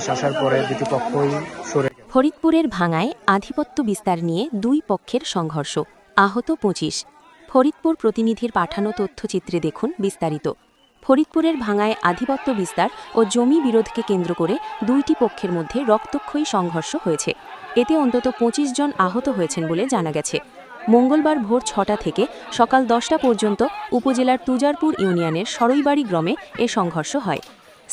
Police আসার পরে দুটি পক্ষই সরে ফরিদপুরের ভাঙায় আধিপত্য বিস্তার নিয়ে দুই পক্ষের সংঘর্ষ। আহত পঁচিশ। ফরিদপুর প্রতিনিধির পাঠানো তথ্যচিত্রে দেখুন বিস্তারিত। ফরিদপুরের ভাঙায় আধিপত্য বিস্তার ও জমি বিরোধকে কেন্দ্র করে দুইটি পক্ষের মধ্যে রক্তক্ষয়ী সংঘর্ষ হয়েছে। এতে অন্তত পঁচিশ জন আহত হয়েছেন বলে জানা গেছে। মঙ্গলবার ভোর ছটা থেকে সকাল দশটা পর্যন্ত উপজেলার তুজারপুর ইউনিয়নের সরইবাড়ি গ্রামে এ সংঘর্ষ হয়।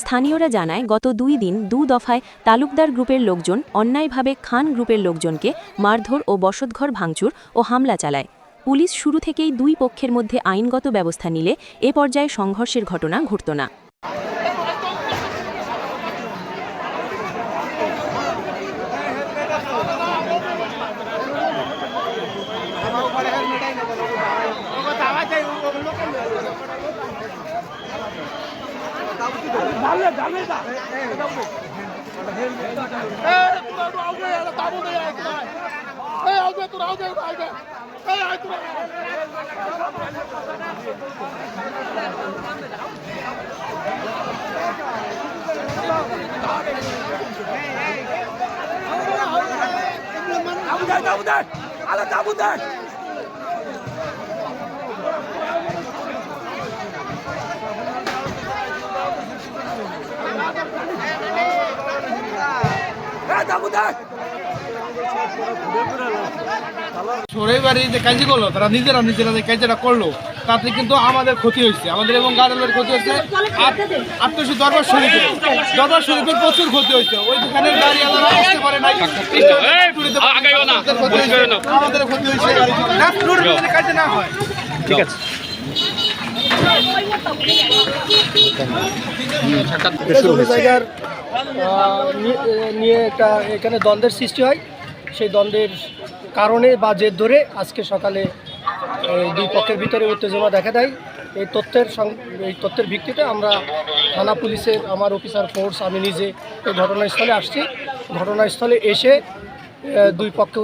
স্থানীয়রা জানায়, গত দুই দিন দু দফায় তালুকদার গ্রুপের লোকজন অন্যায়ভাবে খান গ্রুপের লোকজনকে মারধর ও বসতঘর ভাঙচুর ও হামলা চালায়। পুলিশ শুরু থেকেই দুই পক্ষের মধ্যে আইনগত ব্যবস্থা নিলে এ পর্যায়ে সংঘর্ষের ঘটনা ঘটত না। আবু দেখ আবু দেখ আলা আবু দেখ সরাই বাড়ি যে কাজই করল তারা নিজেরা নিজেরা যে কাজটা করল তাতে কিন্তু আমাদের ক্ষতি হয়েছে। আমাদের এবং গাড়ালের ক্ষতি হয়েছে। আত্মীয় দরবার শরীফে দরবার শরীফের প্রচুর ক্ষতি হয়েছে। ওই দোকানের গাড়ি আলাদা আসতে পারে নাই। আমাদের ক্ষতি হয়েছে। আমাদের ক্ষতি হয়েছে। না, কাজে না হয়। ঠিক আছে। জায়গার নিয়ে একটা এখানে দ্বন্দ্বের সৃষ্টি হয়। সেই দ্বন্দ্বের কারণে বা জের ধরে আজকে সকালে দুই পক্ষের ভিতরে উত্তেজনা দেখা দেয়। এই তথ্যের এই তথ্যের ভিত্তিতে আমরা থানা পুলিশের, আমার অফিসার ফোর্স, আমি নিজে এই ঘটনাস্থলে আসছি। ঘটনাস্থলে এসে দুই পক্ষ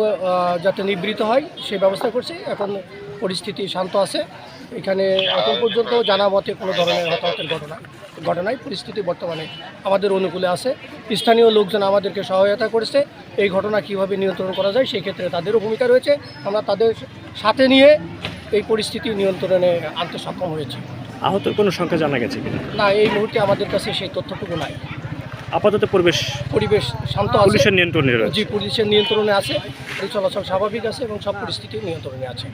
যাতে নিবৃত হয় সেই ব্যবস্থা করছি। এখন পরিস্থিতি শান্ত আছে। এখানে এখন পর্যন্ত জানা মতে কোনো ধরনের হতাহতের ঘটনা ঘটনায় পরিস্থিতি বর্তমানে আমাদের অনুকূলে আছে। স্থানীয় লোকজন আমাদেরকে সহায়তা করেছে। এই ঘটনা কীভাবে নিয়ন্ত্রণ করা যায় সেই ক্ষেত্রে তাদেরও ভূমিকা রয়েছে। আমরা তাদের সাথে নিয়ে এই পরিস্থিতি নিয়ন্ত্রণে আনতে সক্ষম হয়েছি। আহতের কোনো সংখ্যা জানা গেছে কিনা? না এই মুহূর্তে আমাদের কাছে সেই তথ্যটুকু নাই। আপাতত পরিবেশ পরিবেশ শান্ত পুলিশের নিয়ন্ত্রণে রয়েছে। জি পুলিশের নিয়ন্ত্রণে আছে। চলাচল স্বাভাবিক আছে এবং সব পরিস্থিতি নিয়ন্ত্রণে আছে।